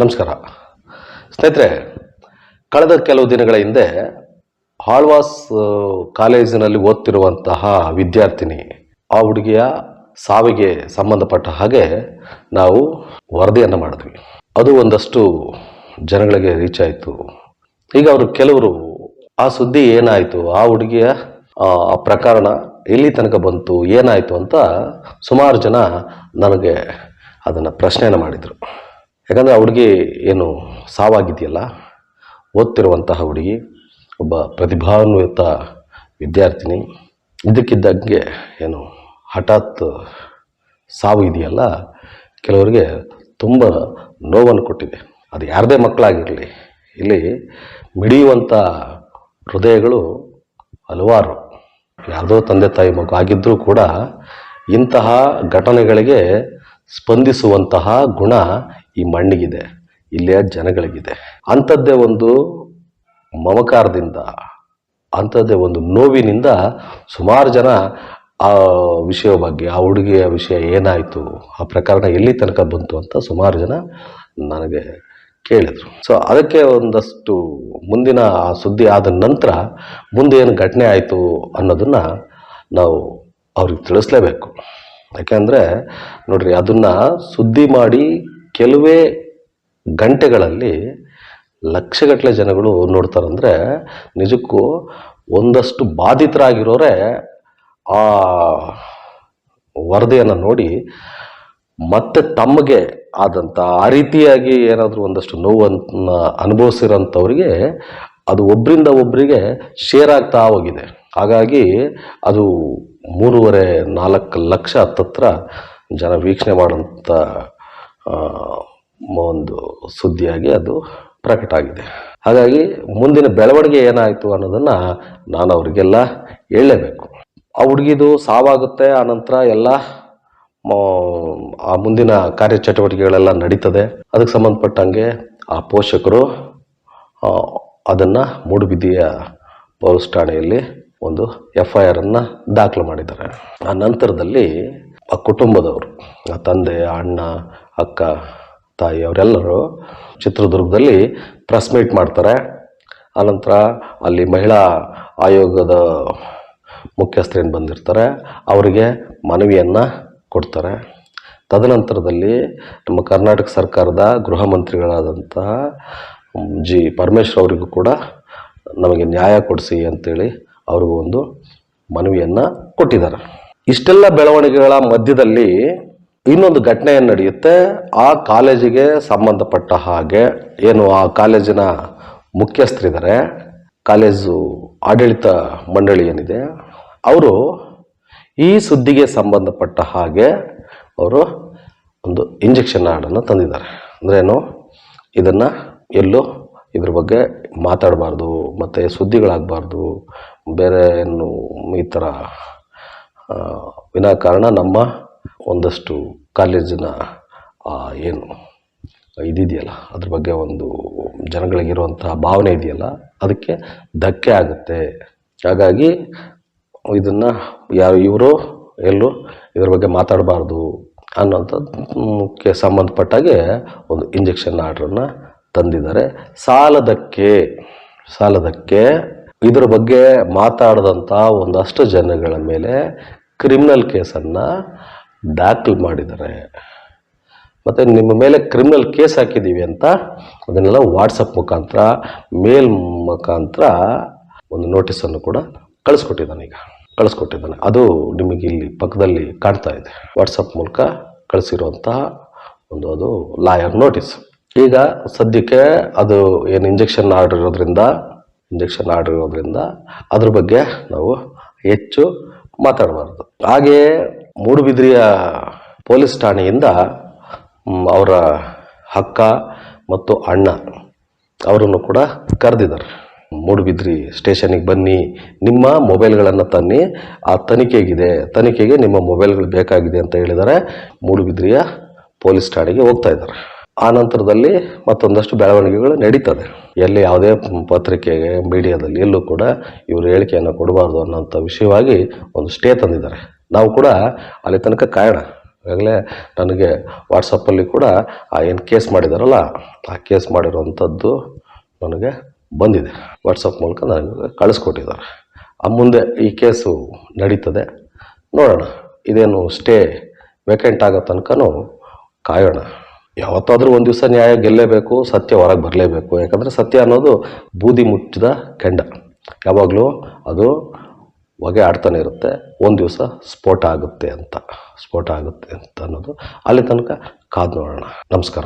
ನಮಸ್ಕಾರ. ಸ್ನೇಹಿತರೆ, ಕಳೆದ ಕೆಲವು ದಿನಗಳ ಹಿಂದೆ ಆಳ್ವಾಸ್ ಕಾಲೇಜಿನಲ್ಲಿ ಓದ್ತಿರುವಂತಹ ವಿದ್ಯಾರ್ಥಿನಿ, ಆ ಹುಡುಗಿಯ ಸಾವಿಗೆ ಸಂಬಂಧಪಟ್ಟ ಹಾಗೆ ನಾವು ವರದಿಯನ್ನು ಮಾಡಿದ್ವಿ. ಅದು ಒಂದಷ್ಟು ಜನಗಳಿಗೆ ರೀಚ್ ಆಯಿತು. ಈಗ ಅವರು ಕೆಲವರು, ಆ ಸುದ್ದಿ ಏನಾಯಿತು, ಆ ಹುಡುಗಿಯ ಪ್ರಕರಣ ಎಲ್ಲಿ ತನಕ ಬಂತು, ಏನಾಯಿತು ಅಂತ ಸುಮಾರು ಜನ ನನಗೆ ಅದನ್ನು ಪ್ರಶ್ನೆಯನ್ನು ಮಾಡಿದರು. ಯಾಕಂದರೆ ಆ ಹುಡುಗಿ ಏನು ಸಾವಾಗಿದೆಯಲ್ಲ, ಓದ್ತಿರುವಂತಹ ಹುಡುಗಿ, ಒಬ್ಬ ಪ್ರತಿಭಾನ್ವಿತ ವಿದ್ಯಾರ್ಥಿನಿ. ಇದಕ್ಕಿದ್ದಂಗೆ ಏನು ಹಠಾತ್ ಸಾವು ಇದೆಯಲ್ಲ, ಕೆಲವರಿಗೆ ತುಂಬ ನೋವನ್ನು ಕೊಟ್ಟಿದೆ. ಅದು ಯಾರದೇ ಮಕ್ಕಳಾಗಿರಲಿ, ಇಲ್ಲಿ ಮಿಡಿಯುವಂಥ ಹೃದಯಗಳು ಹಲವಾರು. ಯಾರದೋ ತಂದೆ ತಾಯಿ ಮಗು ಆಗಿದ್ದರೂ ಕೂಡ ಇಂತಹ ಘಟನೆಗಳಿಗೆ ಸ್ಪಂದಿಸುವಂತಹ ಗುಣ ಈ ಮಣ್ಣಿಗಿದೆ, ಇಲ್ಲಿಯ ಜನಗಳಿಗಿದೆ. ಅಂಥದ್ದೇ ಒಂದು ಮಮಕಾರದಿಂದ, ಅಂಥದ್ದೇ ಒಂದು ನೋವಿನಿಂದ ಸುಮಾರು ಜನ ಆ ವಿಷಯ ಬಗ್ಗೆ, ಆ ಹುಡುಗಿಯ ವಿಷಯ ಏನಾಯಿತು, ಆ ಪ್ರಕರಣ ಎಲ್ಲಿ ತನಕ ಬಂತು ಅಂತ ಸುಮಾರು ಜನ ನನಗೆ ಕೇಳಿದರು. ಸೊ ಅದಕ್ಕೆ ಒಂದಷ್ಟು ಮುಂದಿನ ಆ ಸುದ್ದಿ ಆದ ನಂತರ ಮುಂದೆ ಏನು ಘಟನೆ ಆಯಿತು ಅನ್ನೋದನ್ನು ನಾವು ಅವ್ರಿಗೆ ತಿಳಿಸ್ಲೇಬೇಕು. ಯಾಕೆಂದರೆ ನೋಡಿರಿ ಅದನ್ನು ಸುದ್ದಿ ಮಾಡಿ ಕೆಲವೇ ಗಂಟೆಗಳಲ್ಲಿ ಲಕ್ಷಗಟ್ಟಲೆ ಜನಗಳು ನೋಡ್ತಾರಂದರೆ ನಿಜಕ್ಕೂ ಒಂದಷ್ಟು ಬಾಧಿತರಾಗಿರೋರೆ ಆ ವರದಿಯನ್ನು ನೋಡಿ ಮತ್ತೆ ತಮಗೆ ಆದಂಥ ಆ ರೀತಿಯಾಗಿ ಏನಾದರೂ ಒಂದಷ್ಟು ನೋವನ್ನು ಅನುಭವಿಸಿರೋಂಥವ್ರಿಗೆ ಅದು ಒಬ್ಬರಿಂದ ಒಬ್ಬರಿಗೆ ಶೇರ್ ಆಗ್ತಾ ಹೋಗಿದೆ. ಹಾಗಾಗಿ ಅದು ಮೂರುವರೆ ನಾಲ್ಕು ಲಕ್ಷ ಹತ್ತತ್ರ ಜನ ವೀಕ್ಷಣೆ ಮಾಡುವಂಥ ಒಂದು ಸುದ್ದಿಯಾಗಿ ಅದು ಪ್ರಕಟ ಆಗಿದೆ. ಹಾಗಾಗಿ ಮುಂದಿನ ಬೆಳವಣಿಗೆ ಏನಾಯಿತು ಅನ್ನೋದನ್ನು ನಾನು ಅವರಿಗೆಲ್ಲ ಹೇಳಲೇಬೇಕು. ಆ ಹುಡುಗಿದು ಸಾವಾಗುತ್ತೆ ಆನಂತರ ಎಲ್ಲ ಆ ಮುಂದಿನ ಕಾರ್ಯಚಟುವಟಿಕೆಗಳೆಲ್ಲ ನಡೀತದೆ. ಅದಕ್ಕೆ ಸಂಬಂಧಪಟ್ಟಂಗೆ ಆ ಪೋಷಕರು ಅದನ್ನು ಮೂಡುಬಿದಿಯ ಪೊಲೀಸ್ ಠಾಣೆಯಲ್ಲಿ ಒಂದು ಎಫ್ ಐ ಆರನ್ನು ದಾಖಲು ಮಾಡಿದ್ದಾರೆ. ಆ ನಂತರದಲ್ಲಿ ಆ ಕುಟುಂಬದವರು, ಆ ತಂದೆ, ಅಣ್ಣ, ಅಕ್ಕ, ತಾಯಿ ಅವರೆಲ್ಲರೂ ಚಿತ್ರದುರ್ಗದಲ್ಲಿ ಪ್ರೆಸ್ ಮೀಟ್ ಮಾಡ್ತಾರೆ. ಆನಂತರ ಅಲ್ಲಿ ಮಹಿಳಾ ಆಯೋಗದ ಮುಖ್ಯಸ್ಥರೇನು ಬಂದಿರ್ತಾರೆ, ಅವರಿಗೆ ಮನವಿಯನ್ನು ಕೊಡ್ತಾರೆ. ತದನಂತರದಲ್ಲಿ ನಮ್ಮ ಕರ್ನಾಟಕ ಸರ್ಕಾರದ ಗೃಹ ಮಂತ್ರಿಗಳಾದಂತಹ ಜಿ ಪರಮೇಶ್ವರ್ ಅವರಿಗೂ ಕೂಡ ನಮಗೆ ನ್ಯಾಯ ಕೊಡಿಸಿ ಅಂತೇಳಿ ಅವ್ರಿಗೂ ಒಂದು ಮನವಿಯನ್ನು ಕೊಟ್ಟಿದ್ದಾರೆ. ಇಷ್ಟೆಲ್ಲ ಬೆಳವಣಿಗೆಗಳ ಮಧ್ಯದಲ್ಲಿ ಇನ್ನೊಂದು ಘಟನೆ ನಡೆಯುತ್ತೆ. ಆ ಕಾಲೇಜಿಗೆ ಸಂಬಂಧಪಟ್ಟ ಹಾಗೆ ಏನು ಆ ಕಾಲೇಜಿನ ಮುಖ್ಯಸ್ಥರಿದ್ದಾರೆ. ಕಾಲೇಜು ಆಡಳಿತ ಮಂಡಳಿ ಏನಿದೆ, ಅವರು ಈ ಸುದ್ದಿಗೆ ಸಂಬಂಧಪಟ್ಟ ಹಾಗೆ ಅವರು ಒಂದು ಇಂಜೆಕ್ಷನ್ ಆರ್ಡನ್ನು ತಂದಿದ್ದಾರೆ. ಅಂದ್ರೇನು ಇದನ್ನು ಎಲ್ಲೂ ಇದ್ರ ಬಗ್ಗೆ ಮಾತಾಡಬಾರ್ದು, ಮತ್ತು ಸುದ್ದಿಗಳಾಗಬಾರ್ದು ಬೇರೆ ಏನು ಈ ಥರ ವಿನಾಕಾರಣ ನಮ್ಮ ಒಂದಷ್ಟು ಕಾಲೇಜಿನ ಏನು, ಇದಿದೆಯಲ್ಲ, ಅದ್ರ ಬಗ್ಗೆ ಒಂದು ಜನಗಳಿಗಿರುವಂತಹ ಭಾವನೆ ಇದೆಯಲ್ಲ, ಅದಕ್ಕೆ ಧಕ್ಕೆ ಆಗುತ್ತೆ. ಹಾಗಾಗಿ ಇದನ್ನು ಯಾರು ಇವರು, ಎಲ್ಲರೂ ಇದ್ರ ಬಗ್ಗೆ ಮಾತಾಡಬಾರ್ದು ಅನ್ನೋಂಥದ್ದಕ್ಕೆ ಸಂಬಂಧಪಟ್ಟಾಗೆ ಒಂದು ಇಂಜೆಕ್ಷನ್ ಆರ್ಡ್ರನ್ನು ತಂದಿದ್ದಾರೆ. ಸಾಲದಕ್ಕೆ ಸಾಲದಕ್ಕೆ ಇದ್ರ ಬಗ್ಗೆ ಮಾತಾಡಿದಂಥ ಒಂದಷ್ಟು ಜನಗಳ ಮೇಲೆ ಕ್ರಿಮಿನಲ್ ಕೇಸನ್ನು ದಾಖಲು ಮಾಡಿದ್ದಾರೆ. ಮತ್ತು ನಿಮ್ಮ ಮೇಲೆ ಕ್ರಿಮಿನಲ್ ಕೇಸ್ ಹಾಕಿದ್ದೀವಿ ಅಂತ ಅದನ್ನೆಲ್ಲ ವಾಟ್ಸಪ್ ಮುಖಾಂತರ ಮೇಲ್ ಮುಖಾಂತರ ಒಂದು ನೋಟಿಸನ್ನು ಕೂಡ ಕಳಿಸ್ಕೊಟ್ಟಿದ್ದಾನೆ ಈಗ. ಕಳಿಸ್ಕೊಟ್ಟಿದ್ದಾನೆ. ಅದು ನಿಮಗೆ ಇಲ್ಲಿ ಪಕ್ಕದಲ್ಲಿ ಕಾಣ್ತಾ ಇದೆ. ವಾಟ್ಸಪ್ ಮೂಲಕ ಕಳಿಸಿರುವಂತಹ ಒಂದು ಅದು ಲಾಯರ್ ನೋಟಿಸ್ ಈಗ ಸದ್ಯಕ್ಕೆ ಅದು ಏನು ಇಂಜೆಕ್ಷನ್ ಆರ್ಡರ್ ಇರೋದ್ರಿಂದ ಇಂಜೆಕ್ಷನ್ ಆರ್ಡರ್ ಅದ್ರ ಬಗ್ಗೆ ನಾವು ಹೆಚ್ಚು ಮಾತಾಡಬಾರ್ದು. ಹಾಗೆಯೇ ಮೂಡುಬಿದ್ರಿಯ ಪೊಲೀಸ್ ಠಾಣೆಯಿಂದ ಅವರ ಅಕ್ಕ ಮತ್ತು ಅಣ್ಣ ಅವರನ್ನು ಕೂಡ ಕರೆದಿದ್ದಾರೆ. ಮೂಡುಬಿದ್ರಿ ಸ್ಟೇಷನಿಗೆ ಬನ್ನಿ, ನಿಮ್ಮ ಮೊಬೈಲ್ಗಳನ್ನು ತನ್ನಿ, ಆ ತನಿಖೆಗಿದೆ, ತನಿಖೆಗೆ ನಿಮ್ಮ ಮೊಬೈಲ್ಗಳು ಬೇಕಾಗಿದೆ ಅಂತ ಹೇಳಿದರೆ ಮೂಡುಬಿದ್ರಿಯ ಪೊಲೀಸ್ ಠಾಣೆಗೆ ಹೋಗ್ತಾ ಇದ್ದಾರೆ. ಆ ನಂತರದಲ್ಲಿ ಮತ್ತೊಂದಷ್ಟು ಬೆಳವಣಿಗೆಗಳು ನಡೀತದೆ. ಎಲ್ಲಿ ಯಾವುದೇ ಪತ್ರಿಕೆಗೆ ಮೀಡಿಯಾದಲ್ಲಿ ಎಲ್ಲೂ ಕೂಡ ಇವರು ಹೇಳಿಕೆಯನ್ನು ಕೊಡಬಾರ್ದು ಅನ್ನೋಂಥ ವಿಷಯವಾಗಿ ಒಂದು ಸ್ಟೇ ತಂದಿದ್ದಾರೆ. ನಾವು ಕೂಡ ಅಲ್ಲಿ ತನಕ ಕಾಯೋಣ ಈಗಾಗಲೇ ನನಗೆ ವಾಟ್ಸಪ್ಪಲ್ಲಿ ಕೂಡ ಆ ಏನು ಕೇಸ್ ಮಾಡಿದಾರಲ್ಲ, ಆ ಕೇಸ್ ಮಾಡಿರೋವಂಥದ್ದು ನನಗೆ ಬಂದಿದೆ. ವಾಟ್ಸಪ್ ಮೂಲಕ ನನಗೆ ಕಳಿಸ್ಕೊಟ್ಟಿದ್ದಾರೆ. ಆ ಮುಂದೆ ಈ ಕೇಸು ನಡೀತದೆ. ನೋಡೋಣ. ಇದೇನು ಸ್ಟೇ ವೇಕೆಂಟ್ ಆಗೋ ತನಕನೂ ಕಾಯೋಣ. ಯಾವತ್ತಾದರೂ ಒಂದು ದಿವಸ ನ್ಯಾಯ ಗೆಲ್ಲೇಬೇಕು, ಸತ್ಯ ಹೊರಗೆ ಬರಲೇಬೇಕು. ಯಾಕಂದರೆ ಸತ್ಯ ಅನ್ನೋದು ಬೂದಿ ಮುಚ್ಚಿದ ಕೆಂಡ. ಯಾವಾಗಲೂ ಅದು ಹೊಗೆ ಆಡ್ತಾನೆ ಇರುತ್ತೆ, ಒಂದು ದಿವಸ ಸ್ಫೋಟ ಆಗುತ್ತೆ ಅಂತ. ಸ್ಫೋಟ ಆಗುತ್ತೆ ಅಂತ ಅನ್ನೋದು ಅಲ್ಲಿ ತನಕ ಕಾದು ನೋಡೋಣ. ನಮಸ್ಕಾರ.